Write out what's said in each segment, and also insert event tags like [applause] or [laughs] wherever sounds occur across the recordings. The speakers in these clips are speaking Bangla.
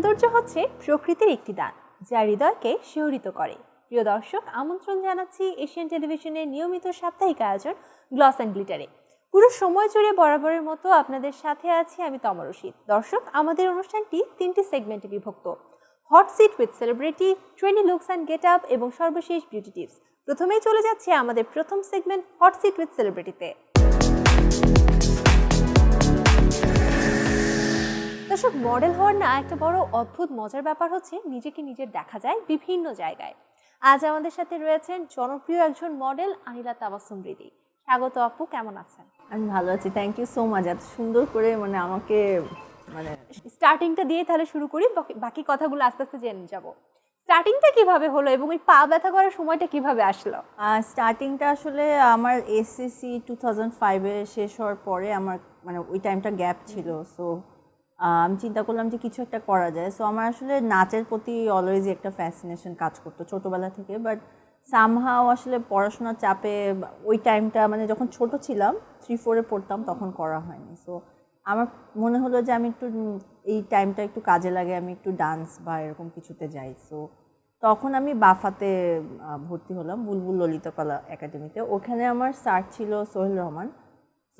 সৌন্দর্য হচ্ছে প্রকৃতির একটি দান, যা হৃদয়কে শিহরিত করে। প্রিয় দর্শক, আমন্ত্রণ জানাচ্ছি এশিয়ান টেলিভিশনের নিয়মিত সাপ্তাহিক আয়োজন গ্লস অ্যান্ড গ্লিটারে। পুরো সময় জুড়ে বরাবরের মতো আপনাদের সাথে আছি আমি তমরশীত দর্শক, আমাদের অনুষ্ঠানটি তিনটি সেগমেন্টে বিভক্ত। Hot seat with celebrity trendy looks and get up এবং সর্বশেষ বিউটি টিপস প্রথমেই চলে যাচ্ছে আমাদের প্রথম সেগমেন্ট হট সিট উইথ সেলিব্রিটিতে দর্শক মডেল হওয়ার না একটা বড় অদ্ভুত মজার ব্যাপার হচ্ছে নিজেকে নিজের দেখা যায় বিভিন্ন জায়গায়। আজ আমাদের সাথে রয়েছেন জনপ্রিয় একজন মডেল আনিলা তাবাসুম রিদি। স্বাগত আপু কেমন আছেন? আমি ভালো আছি থ্যাংক ইউ সো মাচ এত সুন্দর করে মানে আমাকে মানে স্টার্টিংটা দিয়ে তাহলে শুরু করি বাকি- কথাগুলো আস্তে আস্তে জেনে যাব। স্টার্টিংটা কীভাবে হলো এবং ওই পা ব্যথা করার সময়টা কীভাবে আসলো? স্টার্টিংটা আসলে আমার এসএসসি টু থাউজেন্ড ফাইভে শেষ হওয়ার পরে আমার মানে ওই টাইমটা গ্যাপ ছিল সো আমি, চিন্তা করলাম যে কিছু একটা করা যায়। সো আমার আসলে নাচের প্রতি অলওয়েজই একটা ফ্যাসিনেশন কাজ করতো ছোটোবেলা থেকে। বাট সামহাও আসলে পড়াশোনার চাপে ওই টাইমটা মানে যখন ছোট ছিলাম থ্রি ফোরে পড়তাম, তখন করা হয়নি। সো আমার মনে হলো যে আমি একটু এই টাইমটা একটু কাজে লাগে, আমি একটু ডান্স বা এরকম কিছুতে যাই। সো তখন আমি বাফাতে ভর্তি হলাম বুলবুল ললিতকলা একাডেমিতে ওখানে আমার স্যার ছিল সোহেল রহমান।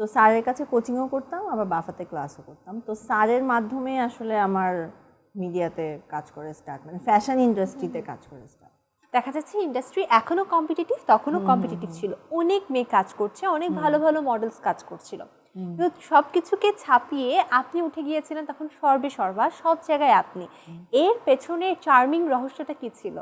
তো স্যারের কাছে কোচিংও করতাম আবার বাফাতে ক্লাসও করতাম। তো স্যারের মাধ্যমে আসলে আমার মিডিয়াতে কাজ করে স্টার্ট মানে ফ্যাশন ইন্ডাস্ট্রিতে কাজ করে স্টার্ট দেখা যাচ্ছে ইন্ডাস্ট্রি এখনও কম্পিটিটিভ তখনও কম্পিটিটিভ ছিল। অনেক মেয়ে কাজ করছে অনেক ভালো ভালো মডেলস কাজ করছিল। সব কিছুকে ছাপিয়ে আপনি উঠে গিয়েছিলেন তখন সর্বে সর্বা সব জায়গায় আপনি। এর পেছনে চার্মিং রহস্যটা কি ছিল?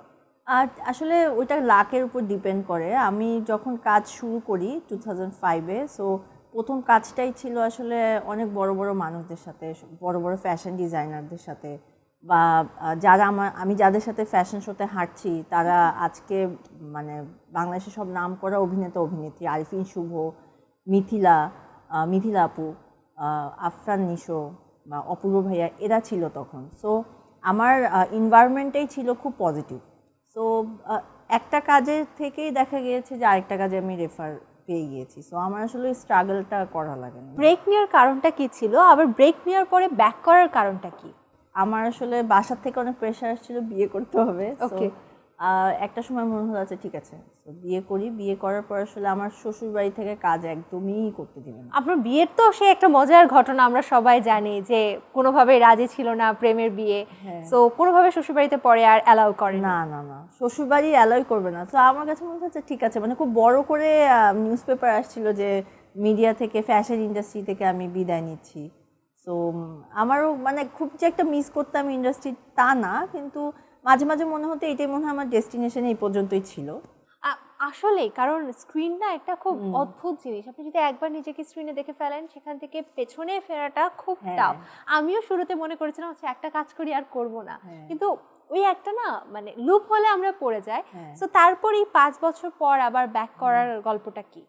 আর আসলে ওইটা লাকের উপর ডিপেন্ড করে। আমি যখন কাজ শুরু করি টু থাউজেন্ড ফাইভে সো প্রথম কাজটাই ছিল আসলে অনেক বড় বড় মানুষদের সাথে, বড় বড় ফ্যাশন ডিজাইনারদের সাথে বা যারা আমার আমি যাদের সাথে ফ্যাশন শোতে হাঁটছি, তারা আজকে মানে বাংলাদেশের সব নাম করা অভিনেতা, অভিনেত্রী আরিফিন শুভ, মিথিলা মিথিলা আপু আফরান নিশো বা অপূর্ব ভাইয়া, এরা ছিল তখন। সো আমার এনভায়রনমেন্টটাই ছিল খুব পজিটিভ সো একটা কাজের থেকেই দেখা গিয়েছে যে আরেকটা কাজে আমি রেফার পেয়ে গিয়েছি। সো আমার আসলে ওই স্ট্রাগলটা করা লাগে না ব্রেক নেওয়ার কারণটা কি ছিল? আবার ব্রেক নেওয়ার পরে ব্যাক করার কারণটা কি? আমার আসলে বাসার থেকে অনেক প্রেশার আসছিল বিয়ে করতে হবে. আহ, একটা সময় মনে হলো আচ্ছা ঠিক আছে। So, বিয়ে করি। বিয়ে করার পর আসলে আমার শ্বশুর বাড়ি থেকে কাজ একদমই করতে দিবে না। আপনার বিয়ের তো সে একটা মজার ঘটনা আমরা সবাই জানি যে কোনোভাবে রাজি ছিল না প্রেমের বিয়ে। তো কোনোভাবে শ্বশুরবাড়িতে পরে আর অ্যালাউ করে না না না। শ্বশুর বাড়ি অ্যালাউই করবে না। তো আমার কাছে মনে হচ্ছে ঠিক আছে। মানে খুব বড় করে নিউজ পেপার আসছিল যে মিডিয়া থেকে ফ্যাশন ইন্ডাস্ট্রি থেকে আমি বিদায় নিচ্ছি। তো আমারও মানে খুব যে একটা মিস করতাম ইন্ডাস্ট্রি তা না। কিন্তু মাঝে মাঝে মনে হতো এটাই মনে হয় আমার ডেস্টিনেশন এই পর্যন্তই ছিল। আসলে কারণ স্ক্রিন না একটা খুব অদ্ভুত জিনিস। আপনি যদি একবার নিজেকে স্ক্রিনে দেখে ফেলেন সেখান থেকে পেছনে ফেরাটা খুব হ্যাঁ। টাফ আমিও শুরুতে মনে করেছিলাম হচ্ছে একটা কাজ করি আর করব না। হ্যাঁ। কিন্তু ওই একটা না মানে লুপ হলে আমরা পড়ে যাই। হ্যাঁ। তো তারপরেই পাঁচ বছর পর আবার ব্যাক করার গল্পটা কি?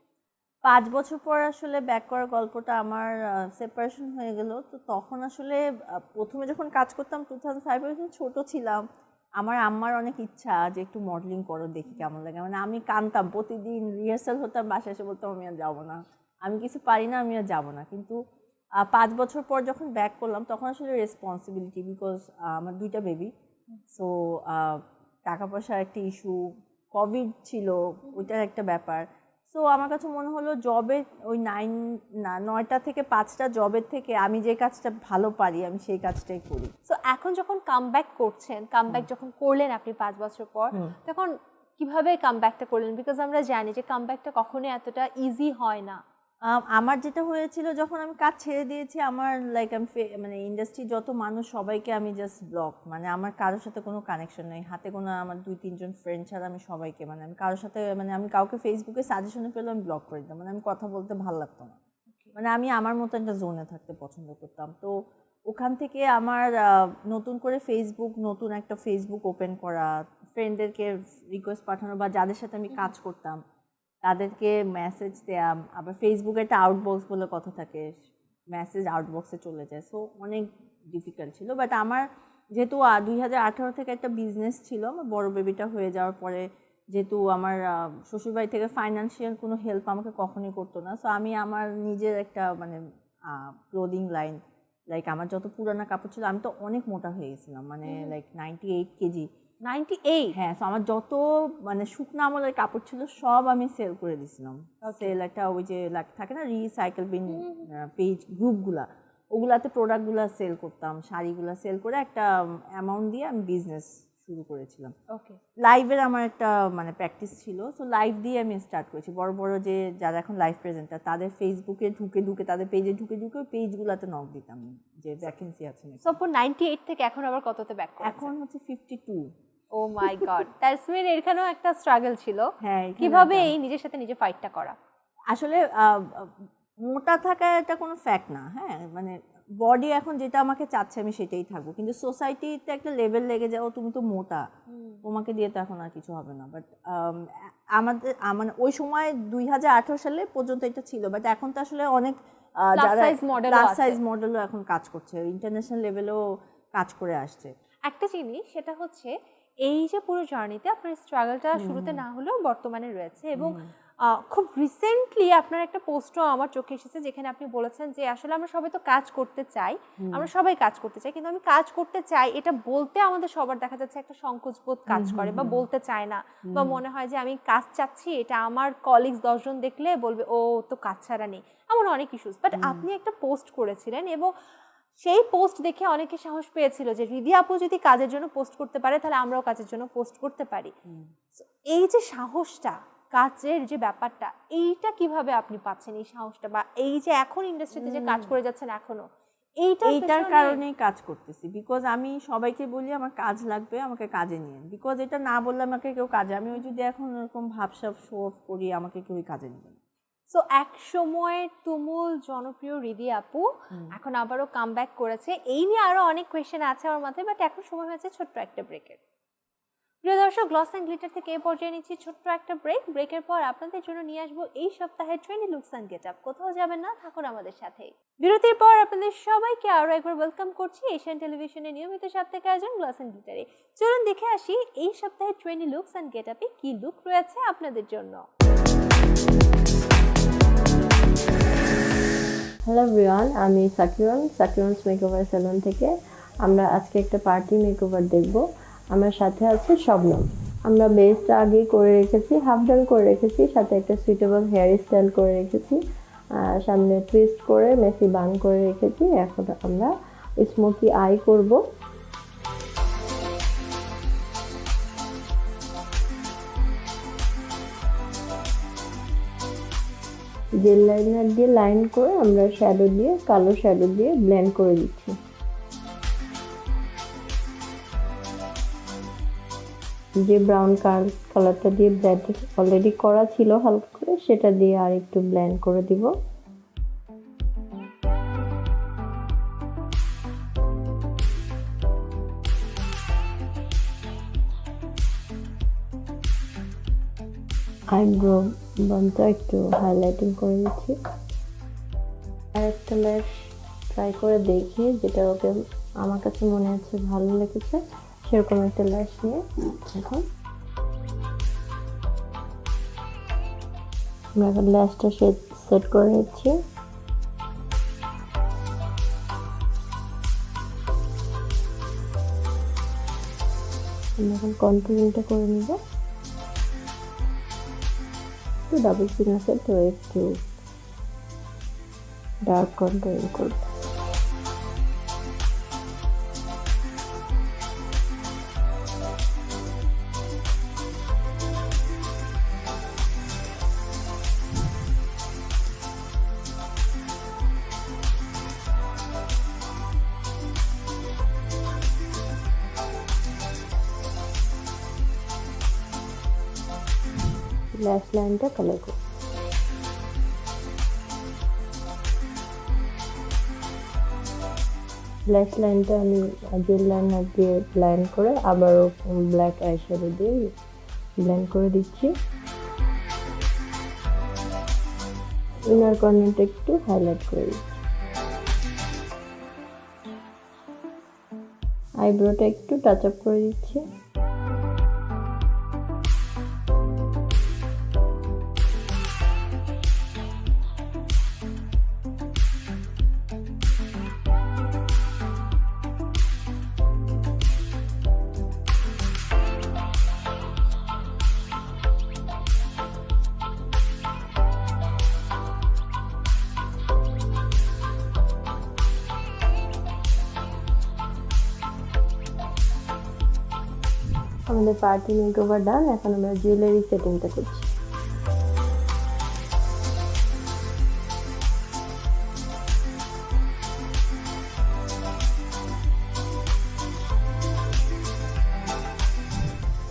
পাঁচ বছর পর আসলে ব্যাক করার গল্পটা আমার সেপারেশন হয়ে গেল। তো তখন আসলে প্রথমে যখন কাজ করতাম টু থাউজেন্ড ফাইভে ছোটো ছিলাম আমার আম্মার অনেক ইচ্ছা যে একটু মডেলিং করো দেখি কেমন লাগে। মানে আমি কানতাম প্রতিদিন রিহার্সাল হতাম বাসায় এসে বলতাম আমি আর যাব না। আমি কিছু পারি না আমি আর যাব না। কিন্তু পাঁচ বছর পর যখন ব্যাক করলাম তখন আসলে রেসপন্সিবিলিটি বিকজ আমার দুইটা বেবি সো টাকা পয়সার একটা ইস্যু কোভিড ছিল ওইটার একটা ব্যাপার। সো আমার কাছে মনে হলো জবে ওই নাইন না নয়টা থেকে পাঁচটা জবের থেকে আমি যে কাজটা ভালো পারি আমি সেই কাজটাই করি। সো এখন যখন কামব্যাক করছেন কামব্যাক যখন করলেন আপনি পাঁচ বছর পর তখন কীভাবে কামব্যাকটা করলেন? বিকজ আমরা জানি যে কাম ব্যাকটা কখনোই এতটা ইজি হয় না। আমার যেটা হয়েছিল যখন আমি কাজ ছেড়ে দিয়েছি আমার লাইক আমি ফে- মানে ইন্ডাস্ট্রি যত মানুষ সবাইকে আমি জাস্ট ব্লক মানে আমার কারোর সাথে কোনো কানেকশন নেই। হাতে কোনো আমার দুই তিনজন ফ্রেন্ড ছাড়া আমি সবাইকে মানে আমি কারোর সাথে মানে আমি কাউকে ফেসবুকে সাজেশনে পেলে আমি ব্লক করে দিতাম। মানে আমি কথা বলতে ভালো লাগতো না। মানে আমি আমার মতো একটা জোনে থাকতে পছন্দ করতাম। তো ওখান থেকে আমার নতুন করে ফেসবুক নতুন একটা ফেসবুক ওপেন করা ফ্রেন্ডদেরকে রিকোয়েস্ট পাঠানো বা যাদের সাথে আমি কাজ করতাম তাদেরকে মেসেজ দেয়া আবার ফেসবুকে একটা আউটবক্স বলে কথা থাকে মেসেজ আউটবক্সে চলে যায়। সো অনেক ডিফিকাল্ট ছিল। বাট আমার যেহেতু দুই হাজার আঠারো থেকে একটা বিজনেস ছিল আমার বড় বেবিটা হয়ে যাওয়ার পরে যেহেতু আমার শ্বশুরবাড়ি থেকে ফাইন্যান্সিয়াল কোনো হেল্প আমাকে কখনোই করতো না। সো আমি আমার নিজের একটা মানে ক্লোদিং লাইন লাইক আমার যত পুরানা কাপড় ছিল আমি তো অনেক মোটা হয়ে গেছিলাম। মানে like ninety eight KG. Ninety eight হ্যাঁ আমার যত মানে শুকনো আমলের কাপড় ছিল সব আমি সেল করে দিছিলাম সেল একটা ওই যে থাকে না রিসাইকেল বিন পেজ গ্রুপগুলা ওগুলাতে প্রোডাক্টগুলো সেল করতাম শাড়িগুলো সেল করে একটা অ্যামাউন্ট দিয়ে আমি বিজনেস শুরু করেছিলাম। ওকে লাইভের আমার একটা মানে প্র্যাকটিস ছিল সো লাইভ দিয়ে আমি স্টার্ট করেছি। বড় বড় যে যারা এখন লাইভ প্রেজেন্টার তাদের ফেসবুকে ঢুকে ঢুকে তাদের পেজে ঢুকে ঢুকে ওই পেজগুলোতে নক দিতাম যে ভ্যাকেন্সি আছে নাকি। নাইনটি এইট থেকে এখন আবার কততে ব্যাক এখন হচ্ছে fifty two oh my God that's mean এখানেও একটা স্ট্রাগল ছিল। হ্যাঁ কীভাবে এই নিজের সাথে নিজে ফাইটটা করা? আসলে মোটা থাকা এটা কোনো ফ্যাক্ট না হ্যাঁ? মানে বডি এখন যেটা আমাকে চাচ্ছে আমি সেটাই থাকব। কিন্তু সোসাইটিতে একটা লেভেল লেগে যাও তুমি তো মোটা। তোমাকে দিয়ে তো এখন আর কিছু হবে না। বাট আমাদের মানে ওই সময় দুই হাজার আঠারো সালে পর্যন্ত এটা ছিল। বাট এখন তো আসলে অনেক যারা সাইজ মডেলও এখন কাজ করছে। ইন্টারন্যাশনাল লেভেলেও কাজ করে আসছে। একটা জিনিস সেটা হচ্ছে এই যে পুরো জার্নিতে আপনার স্ট্রাগলটা শুরুতে না হলেও বর্তমানে রয়েছে এবং খুব রিসেন্টলি আপনার একটা পোস্টও আমার চোখে এসেছে যেখানে আপনি বলেছেন যে আসলে আমরা সবাই তো কাজ করতে চাই আমরা সবাই কাজ করতে চাই কিন্তু আমি কাজ করতে চাই এটা বলতে আমাদের সবার দেখা যাচ্ছে একটা সংকোচবোধ কাজ করে বা বলতে চায় না বা মনে হয় যে আমি কাজ চাচ্ছি এটা আমার কলিগস দশজন দেখলে বলবে ও তো কাজ ছাড়া নেই। এমন অনেক ইস্যুস বাট আপনি একটা পোস্ট করেছিলেন এবং সেই পোস্ট দেখে অনেকে সাহস পেয়েছিল যে রিদি আপু যদি কাজের জন্য পোস্ট করতে পারে তাহলে আমরাও কাজের জন্য পোস্ট করতে পারি। এই যে সাহসটা কাজের যে ব্যাপারটা এইটা কীভাবে আপনি পাচ্ছেন এই সাহসটা? বা এই যে এখন ইন্ডাস্ট্রিতে যে কাজ করে যাচ্ছেন এখনও এইটা এইটার কারণেই কাজ করতেছি। বিকজ আমি সবাইকে বলি আমার কাজ লাগবে আমাকে কাজে নিয়ে বিকজ এটা না বললে আমাকে কেউ কাজে আমি ওই যদি এখন এরকম ভাবসাব শো অফ করি আমাকে কেউই কাজে নেবে না। সো এক সময় তুমুল জনপ্রিয় রিদি আপু এখন আবারও কাম ব্যাক করেছে। এই নিয়ে আরও অনেক কোয়েশ্চেন আছে আমার মাথায় বাট এখন সময় হয়েছে ছোট্ট একটা ব্রেকের প্রিয় দর্শক গ্লস অ্যান্ড গ্লিটার থেকে এ পর্যায়ে নিচ্ছি ছোট্ট একটা ব্রেক ব্রেকের পর আপনাদের জন্য নিয়ে আসব এই সপ্তাহে trendy looks and get up কোথাও যাবেন না থাকুন আমাদের সাথে। বিরতির পর আপনাদের সবাইকে আরও একবার ওয়েলকাম করছি এশিয়ান টেলিভিশনের নিয়মিত সাপ্তাহিক আয়োজন গ্লস অ্যান্ড গ্লিটারে চলুন দেখে আসি এই সপ্তাহে ট্রেন্ডি লুকস অ্যান্ড গেট আপে কি লুক রয়েছে আপনাদের জন্য। হ্যালো রিয়ান আমি সাকিরন সাকিরনস মেকওভার স্যালন থেকে আমরা আজকে একটা পার্টি মেকওভার দেখব। আমার সাথে আছে শবনম। আমরা বেসটা আগেই করে রেখেছি হাফ ডান করে রেখেছি, সাথে একটা সুইটেবল হেয়ার স্টাইল করে রেখেছি। সামনে টুইস্ট করে, মেসি বান করে রেখেছি। এখন আমরা স্মোকি আই করব। জেল লাইনার দিয়ে লাইন করে আমরা শ্যাডো দিয়ে, কালো শ্যাডো দিয়ে ব্লেন্ড করে দিচ্ছি। যে ব্রাউন কালারটা দিয়ে ব্লেন্ড অলরেডি করা ছিল হালকা করে, সেটা দিয়ে আর একটু ব্ল্যান্ড করে দিব। আইব্রো বনটা একটু হাইলাইটিং করে দিচ্ছি আর একটা ল্যাশ ট্রাই করে দেখি, যেটা ওকে আমার কাছে মনে হচ্ছে ভালো লেগেছে। সেরকম একটা ল্যাশ নিয়ে এখন আমরা এখন ল্যাশটা সেট করে নিচ্ছি। এখন কন্ট্রোলিংটা করে নিব। to double single cell to F2 dark contour equals colour করব ব্ল্যাক লাইনটা আমি জেল লাইনার দিয়ে ব্ল্যান্ড করে আবারও ব্ল্যাক আইশ্যাডো দিয়ে ব্ল্যান্ড করে দিচ্ছি। ইনার কর্নারটা একটু হাইলাইট করে দিচ্ছি। আইব্রোটা একটু টাচ আপ করে দিচ্ছি। আমাদের পার্টি মেকওভার ডান এখন আমরা জুয়েলারি সেটিংটা করছি।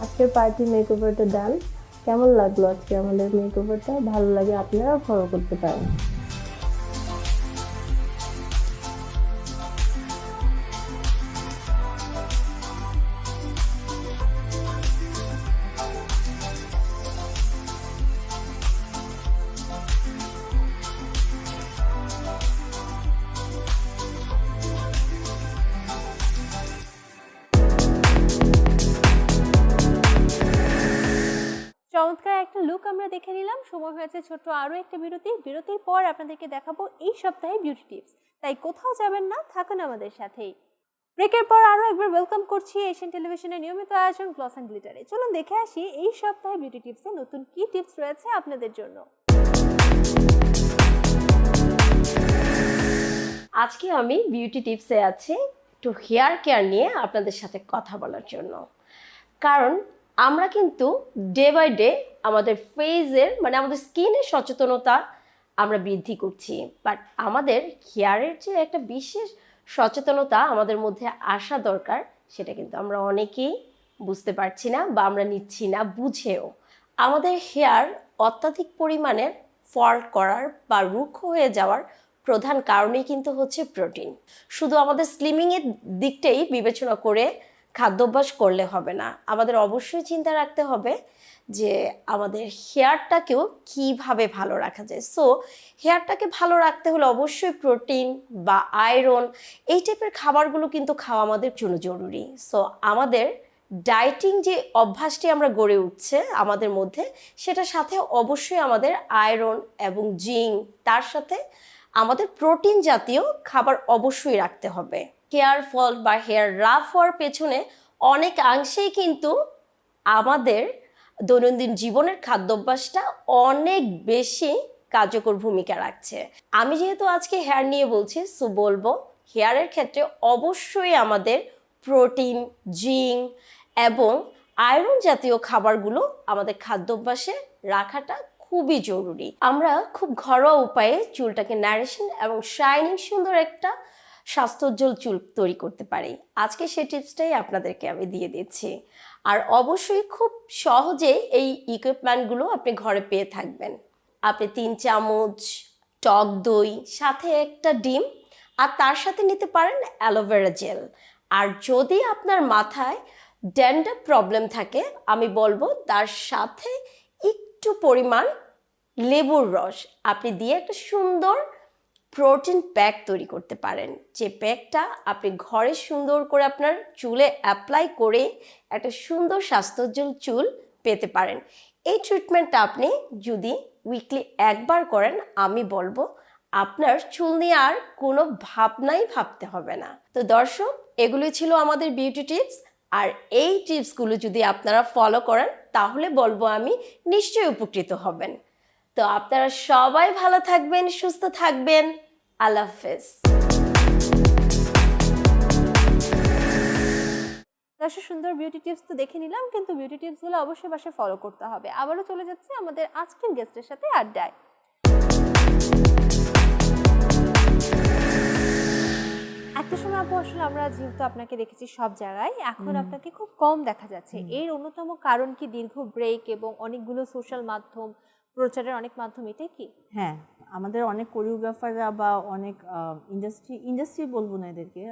আজকের পার্টি মেকওভারটা ডান কেমন লাগল আজকে আমাদের মেকওভারটা ভালো লাগে, আপনারাও ফলো করতে পারেন। চমৎকার একটা লুক আমরা দেখে নিলাম। সময় হয়েছে ছোট্ট আরও একটা বিরতি। বিরতির পর আপনাদেরকে দেখাবো এই সপ্তাহে বিউটি টিপস তাই কোথাও যাবেন না, থাকুন আমাদের সাথেই। ব্রেকের পর আরও একবার ওয়েলকাম করছি এশিয়ান টেলিভিশনের নিয়মিত আয়োজন গ্লস অ্যান্ড গ্লিটারে চলুন দেখে আসি এই সপ্তাহে বিউটি টিপসে নতুন কি টিপস রয়েছে আপনাদের জন্য। আজকে আমি বিউটি টিপসে আছি একটু হেয়ার কেয়ার নিয়ে আপনাদের সাথে কথা বলার জন্য। কারণ আমরা কিন্তু ডে বাই ডে আমাদের ফেজের মানে আমাদের স্কিনের সচেতনতা আমরা বৃদ্ধি করছি। বাট আমাদের হেয়ারের যে একটা বিশেষ সচেতনতা আমাদের মধ্যে আসা দরকার, সেটা কিন্তু আমরা অনেকেই বুঝতে পারছি না বা আমরা নিচ্ছি না, বুঝেও। আমাদের হেয়ার অত্যাধিক পরিমাণের ফল্ট করার বা রুক্ষ হয়ে যাওয়ার প্রধান কারণই কিন্তু হচ্ছে প্রোটিন শুধু আমাদের স্লিমিংয়ের দিকটাই বিবেচনা করে খাদ্যাভ্যাস করলে হবে না। আমাদের অবশ্যই চিন্তা রাখতে হবে যে আমাদের হেয়ারটাকেও কীভাবে ভালো রাখা যায়। সো হেয়ারটাকে ভালো রাখতে হলে অবশ্যই প্রোটিন বা আয়রন এই টাইপের খাবারগুলো কিন্তু খাওয়া আমাদের জন্য জরুরি। সো আমাদের ডায়েটিং যে অভ্যাসটি আমরা গড়ে উঠছে আমাদের মধ্যে, সেটার সাথে অবশ্যই আমাদের আয়রন এবং জিঙ্ক, তার সাথে আমাদের প্রোটিন জাতীয় খাবার অবশ্যই রাখতে হবে। হেয়ার ফল বা হেয়ার রাফ হওয়ার পেছনে অনেকাংশেই কিন্তু আমাদের দৈনন্দিন জীবনের খাদ্যাভ্যাসটা অনেক বেশি কার্যকর ভূমিকা রাখছে। আমি যেহেতু আজকে হেয়ার নিয়ে বলছি, সো বলব হেয়ারের ক্ষেত্রে অবশ্যই আমাদের প্রোটিন, জিঙ্ক এবং আয়রন জাতীয় খাবারগুলো আমাদের খাদ্যাভ্যাসে রাখাটা খুবই জরুরি। আমরা খুব ঘরোয়া উপায়ে চুলটাকে ন্যারেশন এবং শাইনিং সুন্দর একটা স্বাস্থ্যোজ্জ্বল চুল তৈরি করতে পারি। আজকে সেই টিপসটাই আপনাদেরকে আমি দিয়ে দিচ্ছি। আর অবশ্যই খুব সহজে এই ইকুইপমেন্টগুলো আপনি ঘরে পেয়ে থাকবেন। আপনি তিন চামচ, টক দই, সাথে একটা ডিম, আর তার সাথে নিতে পারেন অ্যালোভেরা জেল। আর যদি আপনার মাথায় ড্যান্ডার প্রবলেম থাকে, আমি বলব তার সাথে একটু পরিমাণ লেবুর রস। আপনি দিয়ে একটা সুন্দর প্রোটিন প্যাক তৈরি করতে পারেন। যে প্যাকটা আপনি ঘরে সুন্দর করে আপনার চুলে অ্যাপ্লাই করে একটা সুন্দর স্বাস্থ্যোজ্জ্বল চুল পেতে পারেন। এই ট্রিটমেন্টটা আপনি যদি উইকলি একবার করেন, আমি বলব আপনার চুল নিয়ে আর কোনো ভাবনাই ভাবতে হবে না। তো দর্শক, এগুলোই ছিল আমাদের বিউটি টিপস আর এই টিপসগুলো যদি আপনারা ফলো করেন, তাহলে বলব আমি নিশ্চয়ই উপকৃত হবেন। তো আপনারা সবাই ভালো থাকবেন, সুস্থ থাকবেন। আল্লাহ দর্শক সুন্দর বিউটি টিপস তো দেখে নিলাম কিন্তু বিউটি টিপসগুলো অবশ্যই বাসায় ফলো করতে হবে। আবারও চলে যাচ্ছে আমাদের আজকের গেস্টের সাথে আড্ডায়। একটা সময় আপু আসলে আমরা যেহেতু আপনাকে দেখেছি সব জায়গায় এখন আপনাকে খুব কম দেখা যাচ্ছে। এর অন্যতম কারণ কি? দীর্ঘ ব্রেক এবং অনেকগুলো সোশ্যাল মাধ্যম প্রচারের অনেক মাধ্যম এটাই কি? হ্যাঁ আমাদের অনেক কোরিওগ্রাফাররা বা অনেক ইন্ডাস্ট্রি ইন্ডাস্ট্রি বলব না এদেরকে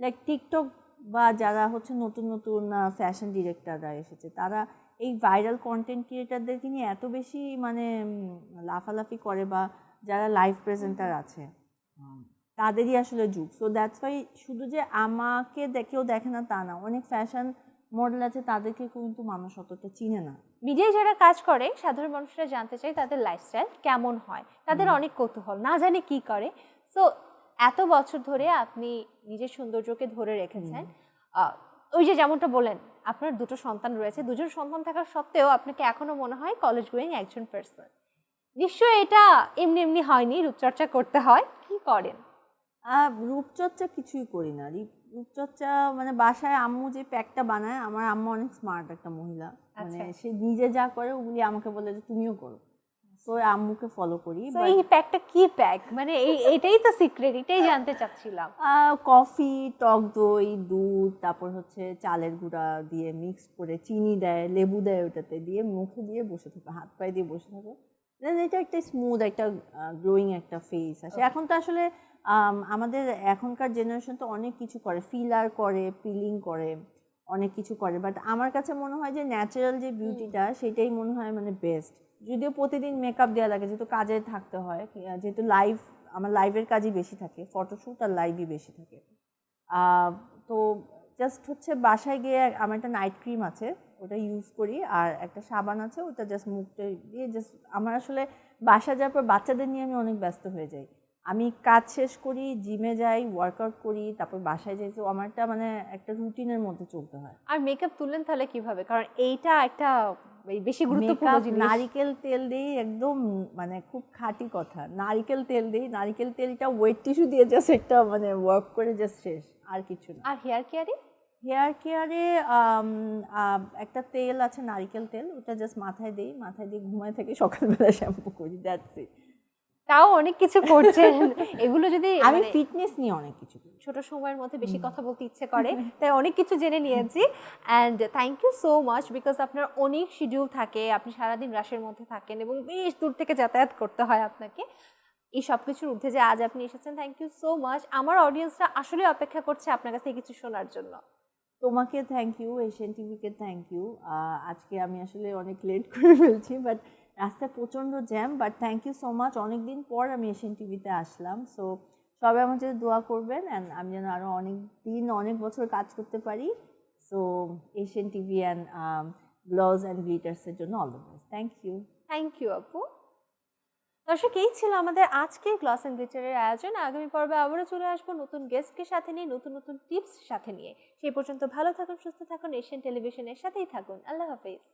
লাইক টিকটক বা যারা হচ্ছে নতুন নতুন ফ্যাশন ডিরেক্টররা এসেছে তারা এই ভাইরাল কন্টেন্ট ক্রিয়েটারদেরকে নিয়ে এত বেশি মানে লাফালাফি করে বা যারা লাইভ প্রেজেন্টার আছে তাদেরই আসলে যুগ। সো দ্যাটস ওয়াই শুধু যে আমাকে কেউ দেখে না তা না অনেক ফ্যাশন মডেল আছে তাদেরকে কিন্তু মানুষ অতটা চিনে না। মিডিয়ায় যারা কাজ করে সাধারণ মানুষরা জানতে চায় তাদের লাইফস্টাইল কেমন হয় তাদের অনেক কৌতূহল না জানে কি করে। সো এত বছর ধরে আপনি নিজের সৌন্দর্যকে ধরে রেখেছেন। ওই যে যেমনটা বলেন আপনার দুটো সন্তান রয়েছে দুজন সন্তান থাকার সত্ত্বেও আপনাকে এখনও মনে হয় কলেজ গোয়িং একজন পার্সন নিশ্চয়ই এটা এমনি এমনি হয়নি রূপচর্চা করতে হয় কি করেন? রূপচর্চা কিছুই করি না। রূপ- রূপচর্চা মানে বাসায় আম্মু যে প্যাকটা বানায় আমার আম্মু অনেক স্মার্ট একটা মহিলা। মানে আচ্ছা। সে নিজে যা করে ওগুলি আমাকে বলে যে তুমিও করো। তো আম্মুকে ফলো করি এই প্যাকটা কি প্যাক মানে এই [laughs] এটাই তো সিক্রেট এটাই জানতে চাচ্ছিলাম। কফি টক দই দুধ তারপর হচ্ছে চালের গুঁড়া দিয়ে মিক্স করে চিনি দেয় লেবু দেয় ওটাতে দিয়ে মুখে দিয়ে বসে থাকে হাত পায়ে দিয়ে বসে থাকে। দেন এটা একটা স্মুথ একটা গ্লোয়িং একটা ফেস আসে। এখন তো আসলে আম, আমাদের এখনকার জেনারেশন তো অনেক কিছু করে ফিলার করে পিলিং করে। অনেক কিছু করে। বাট আমার কাছে মনে হয় যে ন্যাচারাল যে বিউটিটা সেটাই মনে হয় মানে বেস্ট যদিও প্রতিদিন মেকআপ দেওয়া লাগে যেহেতু কাজে থাকতে হয় যেহেতু লাইভ আমার লাইভের কাজই বেশি থাকে ফটোশ্যুট আর লাইভই বেশি থাকে। তো জাস্ট হচ্ছে বাসায় গিয়ে আমার একটা নাইট ক্রিম আছে ওটা ইউজ করি আর একটা সাবান আছে ওটা জাস্ট মুখটা দিয়ে জাস্ট আমার আসলে বাসা যাওয়ার পর বাচ্চাদের নিয়ে আমি অনেক ব্যস্ত হয়ে যাই। আমি কাজ শেষ করি জিমে যাই ওয়ার্কআউট করি তারপর বাসায় যাই তো আমারটা মানে একটা রুটিনের মধ্যে চলতে হয়। আর মেকআপ তুললেন তাহলে কীভাবে? কারণ এইটা একটা বেশি গুরুত্বপূর্ণ জিনিস। নারিকেল তেল দিই একদম মানে খুব খাঁটি কথা। নারিকেল তেল দিই নারিকেল তেলটা ওয়েট টিস্যু দিয়ে জাস্ট একটা মানে ওয়ার্ক করে জাস্ট শেষ আর কিছু না। আর হেয়ার কেয়ারে হেয়ার কেয়ারে একটা তেল আছে নারিকেল তেল ওটা জাস্ট মাথায় দিই মাথায় দিয়ে ঘুমায় থেকে সকালবেলা শ্যাম্পু করি দ্যাটস ইট তাও অনেক কিছু করছেন। [laughs] এগুলো যদি আমি মানে ফিটনেস নিয়ে অনেক কিছু ছোট সময়ের মধ্যে বেশি কথা বলতে ইচ্ছে করে তাই অনেক কিছু জেনে নিয়েছি। And thank you so much because আপনার অনেক শিডিউল থাকে আপনি সারাদিন রাশের মধ্যে থাকেন এবং বেশ দূর থেকে যাতায়াত করতে হয় আপনাকে। এই সব কিছুর ঊর্ধ্বে যে আজ আপনি এসেছেন থ্যাংক ইউ সো মাচ আমার অডিয়েন্সরা আসলে অপেক্ষা করছে আপনার কাছে কিছু শোনার জন্য। তোমাকে থ্যাংক ইউ এশিয়ান টিভিকে থ্যাংক ইউ আজকে আমি আসলে অনেক লেট করে ফেলছি বাট রাস্তায় প্রচণ্ড jam but thank you so much অনেক দিন পর আমি এশিয়ান টিভিতে আসলাম সো সবাই আমার জন্য দোয়া করবেন অ্যান্ড আমি যেন আরও অনেক দিন অনেক বছর কাজ করতে পারি। So Asian TV and glaze and গ্লিটার্সের জন্য all the best thank you thank you আপু। দর্শক, এই ছিল আমাদের আজকের গ্লস অ্যান্ড গ্লিটারের আয়োজন। আগামী পর্বে আবারও চলে আসব নতুন গেস্টকে সাথে নিয়ে, নতুন নতুন টিপস সাথে নিয়ে। সেই পর্যন্ত ভালো থাকুন, সুস্থ থাকুন এশিয়ান টেলিভিশনের সাথেই থাকুন। আল্লাহ হাফিজ।